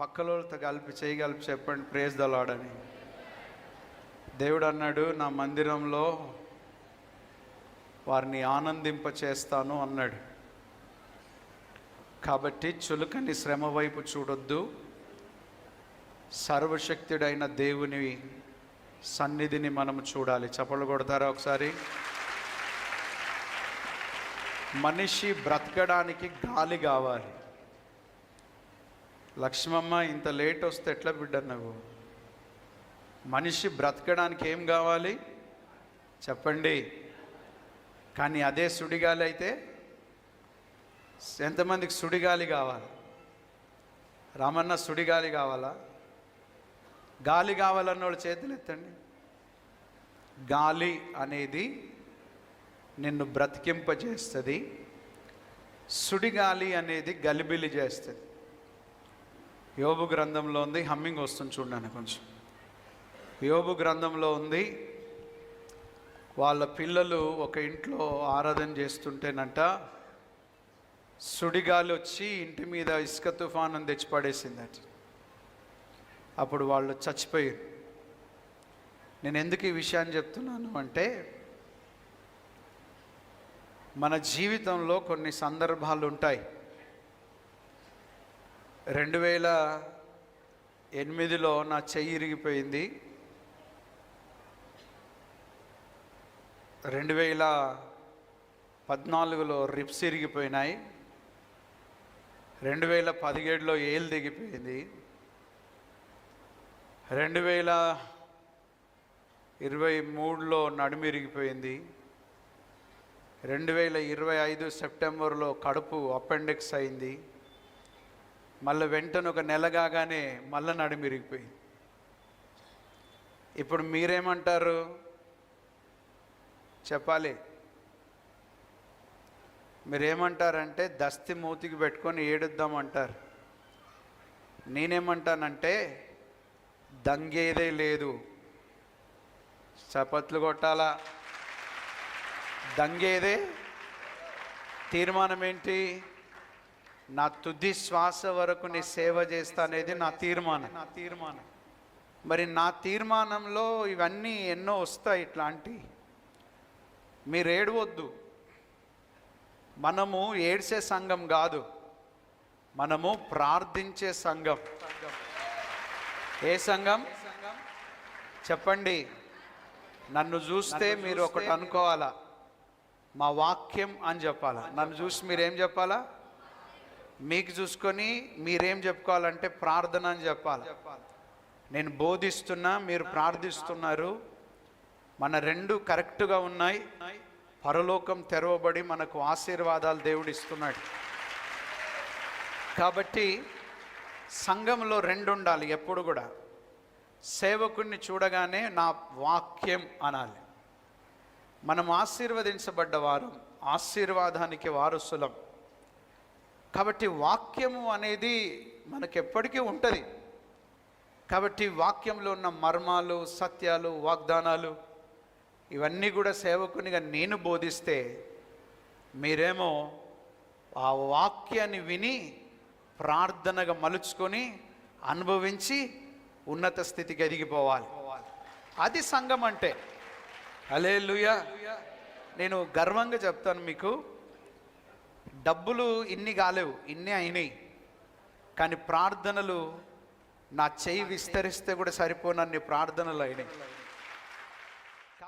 పక్కలోళ్ళతో కలిపి చేయగలిపి చెప్పండి ప్రేజ్ దలాడని దేవుడు అన్నాడు నా మందిరంలో వారిని ఆనందింప చేస్తాను అన్నాడు. కాబట్టి చులకని శ్రమ వైపు చూడొద్దు. సర్వశక్తుడైన దేవుని సన్నిధిని మనం చూడాలి. చప్పలు కొడతారా ఒకసారి? మనిషి బ్రతకడానికి గాలి కావాలి. లక్ష్మమ్మ ఇంత లేట్ వస్తే ఎట్లా బిడ్డ నువ్వు? మనిషి బ్రతకడానికి ఏం కావాలి? చెప్పండి. కానీ అదే సుడిగాలి అయితే ఎంతమందికి సుడిగాలి కావాలి? రామన్న సుడిగాలి కావాలా? గాలి కావాలన్న వాళ్ళు చేతులు ఎత్తండి. గాలి అనేది నిన్ను బ్రతికింపజేస్తుంది. సుడిగాలి అనేది గలిబిలి చేస్తుంది. యోబు గ్రంథంలో ఉంది హమ్మింగ్ వస్తుంది చూడండి కొంచెం. యోబు గ్రంథంలో ఉంది వాళ్ళ పిల్లలు ఒక ఇంట్లో ఆరాధన చేస్తుంటేనంట సుడిగాలి వచ్చి ఇంటి మీద ఇసుక తుఫాను తెచ్చిపడేసిందట. అప్పుడు వాళ్ళు చచ్చిపోయారు. నేను ఎందుకు ఈ విషయాన్ని చెప్తున్నాను అంటే మన జీవితంలో కొన్ని సందర్భాలు ఉంటాయి. రెండు వేల ఎనిమిదిలో నా చెయ్యి ఇరిగిపోయింది. రెండు వేల పద్నాలుగులో రిప్స్ ఇరిగిపోయినాయి. రెండు వేల పదిహేడులో ఏలు దిగిపోయింది రెండు వేల ఇరవై మూడులో నడుము ఇరిగిపోయింది. రెండు వేల ఇరవై ఐదు సెప్టెంబర్లో కడుపు అపెండిక్స్ అయింది. మళ్ళీ వెంటనే ఒక నెల కాగానే మళ్ళీ నడుము ఇరిగిపోయింది ఇప్పుడు మీరేమంటారు? చెప్పాలి. మీరేమంటారంటే దస్తి మూతికి పెట్టుకొని ఏడుద్దామంటారు. నేనేమంటానంటే దంగేదే లేదు. చపట్లు కొట్టాలా? దంగేదే? తీర్మానం ఏంటి నా తుది శ్వాస వరకు నీ సేవ చేస్తా అనేది నా తీర్మానం. నా తీర్మానం మరి నా తీర్మానంలో ఇవన్నీ ఎన్నో వస్తాయి ఇట్లాంటి. మీరు ఏడవద్దు. మనము ఏడ్చే సంఘం కాదు. మనము ప్రార్థించే సంఘం. ఏ సంఘం? చెప్పండి. నన్ను చూస్తే మీరు ఒకటి అనుకోవాలా? మా వాక్యం అని చెప్పాలా? నన్ను చూసి మీరేం చెప్పాలా? మీకు చూసుకొని మీరేం చెప్పుకోవాలంటే ప్రార్థన అని చెప్పాలి. నేను బోధిస్తున్నా మీరు ప్రార్థిస్తున్నారు. మన రెండు కరెక్ట్గా ఉన్నాయి. పరలోకం తెరవబడి మనకు ఆశీర్వాదాలు దేవుడు ఇస్తున్నాడు. కాబట్టి సంఘంలో రెండు ఉండాలి ఎప్పుడు కూడా. సేవకుడిని చూడగానే నా వాక్యం అనాలి. మనం ఆశీర్వదించబడ్డ వారు ఆశీర్వాదానికి వారసులం. కాబట్టి వాక్యము అనేది మనకి ఎప్పటికీ ఉంటుంది. కాబట్టి వాక్యంలో ఉన్న మర్మాలు సత్యాలు వాగ్దానాలు ఇవన్నీ కూడా సేవకునిగా నేను బోధిస్తే మీరేమో ఆ వాక్యాన్ని విని ప్రార్థనగా మలుచుకొని అనుభవించి ఉన్నత స్థితికి ఎదిగిపోవాలి. అది సంఘం అంటే. అలే నేను గర్వంగా చెప్తాను మీకు. డబ్బులు ఇన్ని కాలేవు ఇన్ని అయినాయి. కానీ ప్రార్థనలు నా చెయ్యి విస్తరిస్తే కూడా సరిపోనన్ని ప్రార్థనలు అయినాయి.